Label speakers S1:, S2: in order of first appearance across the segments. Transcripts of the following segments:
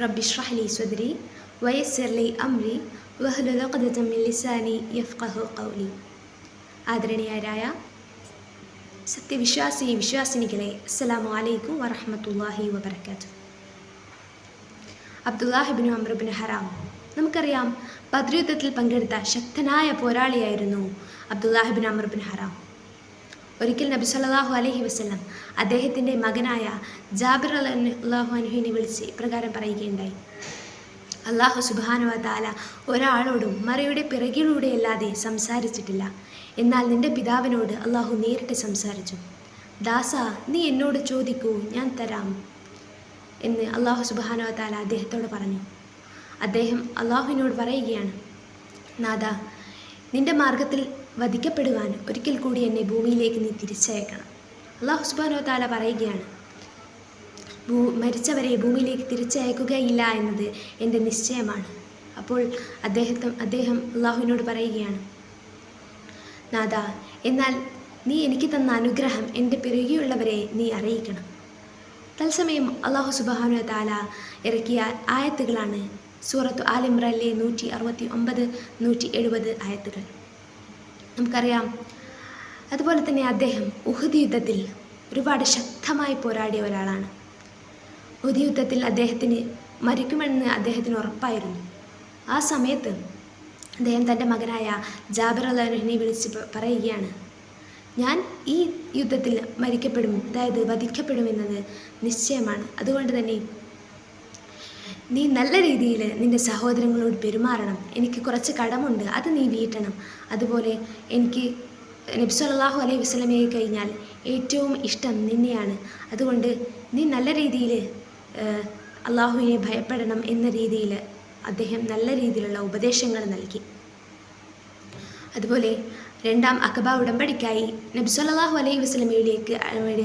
S1: ബഅദ് اشرح لي صدري ويسر لي أمري وهل വഹ്ലുൽ من لساني يفقه قولي. ആദരണീയരായ സത്യവിശ്വാസി വിശ്വാസിനികളെ അസ്സലാമു അലൈക്കും വറഹമത്തല്ലാഹി വബർക്കാത്തു അബ്ദുല്ലാഹിബിൻ അമ്രബിൻ ഹറാം. നമുക്കറിയാം ബദ്രയുദ്ധത്തിൽ പങ്കെടുത്ത ശക്തനായ പോരാളിയായിരുന്നു അബ്ദുല്ലാഹിബിൻ അമ്രബിൻ ഹറാം. ഒരിക്കൽ നബി സല്ലാഹു അലഹി വസ്ലം അദ്ദേഹത്തിന്റെ മകനായ ജാബിർ അള്ളാഹു അനുഹിനെ വിളിച്ച് ഇപ്രകാരം പറയുകയുണ്ടായി. അള്ളാഹു സുബാനുവ താല ഒരാളോടും മറയുടെ പിറകിലൂടെയല്ലാതെ സംസാരിച്ചിട്ടില്ല. എന്നാൽ നിന്റെ പിതാവിനോട് അള്ളാഹു നേരിട്ട് സംസാരിച്ചു. ദാസ നീ എന്നോട് ചോദിക്കൂ ഞാൻ തരാം എന്ന് അള്ളാഹു സുബാനോ താല അദ്ദേഹത്തോട് പറഞ്ഞു. അദ്ദേഹം അള്ളാഹുവിനോട് പറയുകയാണ് നാദ നിന്റെ മാർഗത്തിൽ വധിക്കപ്പെടുവാൻ ഒരിക്കൽ കൂടി എന്നെ ഭൂമിയിലേക്ക് നീ തിരിച്ചയക്കണം. അള്ളാഹു സുബാനോ താല പറയുകയാണ് ഭൂ മരിച്ചവരെ ഭൂമിയിലേക്ക് തിരിച്ചയക്കുകയില്ല എന്നത് എന്റെ നിശ്ചയമാണ്. അപ്പോൾ അദ്ദേഹത്തെ അദ്ദേഹം അള്ളാഹുവിനോട് പറയുകയാണ് നാഥ എന്നാൽ നീ എനിക്ക് തന്ന അനുഗ്രഹം എന്റെ പിറകെയുള്ളവരെ നീ അറിയിക്കണം. തത്സമയം അള്ളാഹു സുബാനു താല ഇറക്കിയ ആയത്തുകളാണ് സൂറത്ത് ആലിമ്രയിലെ നൂറ്റി അറുപത്തി ഒമ്പത് നൂറ്റി എഴുപത് ആയത്തുകൾ. നമുക്കറിയാം. അതുപോലെ തന്നെ അദ്ദേഹം ഉഹദ് യുദ്ധത്തിൽ ഒരുപാട് ശക്തമായി പോരാടിയ ഒരാളാണ്. ഉഹദ് യുദ്ധത്തിൽ അദ്ദേഹത്തിന് മരിക്കുമെന്ന് അദ്ദേഹത്തിന് ഉറപ്പായിരുന്നു. ആ സമയത്ത് അദ്ദേഹം തന്റെ മകനായ ജാബിർ അള്ളാഹുവിനെ വിളിച്ച് പറയുകയാണ് ഞാൻ ഈ യുദ്ധത്തിൽ മരിക്കപ്പെടും അതായത് വധിക്കപ്പെടുമെന്നത് നിശ്ചയമാണ്. അതുകൊണ്ട് തന്നെ നീ നല്ല രീതിയിൽ നിന്റെ സഹോദരങ്ങളോട് പെരുമാറണം. എനിക്ക് കുറച്ച് കടമുണ്ട് അത് നീ വീട്ടണം. അതുപോലെ എനിക്ക് നബി സല്ലല്ലാഹു അലൈഹി വസല്ലമയെ കഴിഞ്ഞാൽ ഏറ്റവും ഇഷ്ടം നിന്നെയാണ്. അതുകൊണ്ട് നീ നല്ല രീതിയിൽ അള്ളാഹുവിനെ ഭയപ്പെടണം എന്ന രീതിയിൽ അദ്ദേഹം നല്ല രീതിയിലുള്ള ഉപദേശങ്ങൾ നൽകി. അതുപോലെ രണ്ടാം അക്കബ ഉടമ്പടിക്കായി നബി സല്ലല്ലാഹു അലൈഹി വസല്ലമയിലേക്ക്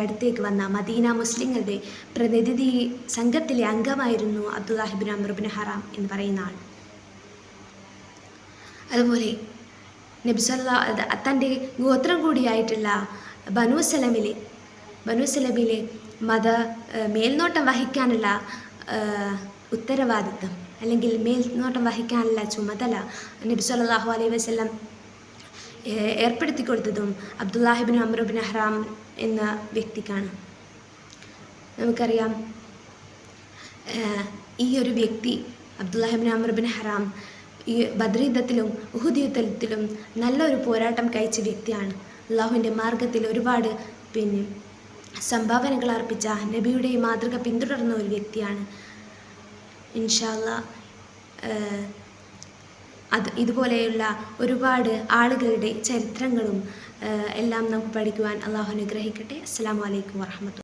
S1: അടുത്തേക്ക് വന്ന മദീന മുസ്ലിങ്ങളുടെ പ്രതിനിധി സംഘത്തിലെ അംഗമായിരുന്നു അബ്ദുല്ലാഹിബിൻ അമർബിൻ ഹറാം എന്ന് പറയുന്ന ആൾ. അതുപോലെ നബി സല്ലാ തന്റെ ഗോത്രം കൂടിയായിട്ടുള്ള ബനു സലമിലെ ബനു സലമിലെ മത മേൽനോട്ടം വഹിക്കാനുള്ള ഉത്തരവാദിത്തം അല്ലെങ്കിൽ മേൽനോട്ടം വഹിക്കാനുള്ള ചുമതല നബി സല്ലല്ലാഹു അലൈഹി വസല്ലം ഏഹ് ഏർപ്പെടുത്തി കൊടുത്തതും അബ്ദുല്ലാഹിബിൻ അമ്രുബിൻ അഹ്റാം എന്ന വ്യക്തിക്കാണ്. നമുക്കറിയാം ഈ ഒരു വ്യക്തി അബ്ദുല്ലാഹിബിൻ അമ്രുബിൻ ഹറാം ഈ ബദ്രീദത്തിലും ഉഹുദ് യുദ്ധത്തിലും നല്ലൊരു പോരാട്ടം കഴിച്ച വ്യക്തിയാണ്. അള്ളാഹുവിന്റെ മാർഗത്തിൽ ഒരുപാട് പിന്നെ സംഭാവനകൾ അർപ്പിച്ച നബിയുടെ മാതൃക പിന്തുടർന്ന ഒരു വ്യക്തിയാണ്. ഇൻഷാല്ല അത് ഇതുപോലെയുള്ള ഒരുപാട് ആളുകളുടെ ചരിത്രങ്ങളും എല്ലാം നമുക്ക് പഠിക്കുവാൻ അള്ളാഹു അനുഗ്രഹിക്കട്ടെ. അസ്സാം വലൈക്കും വാഹമത്തു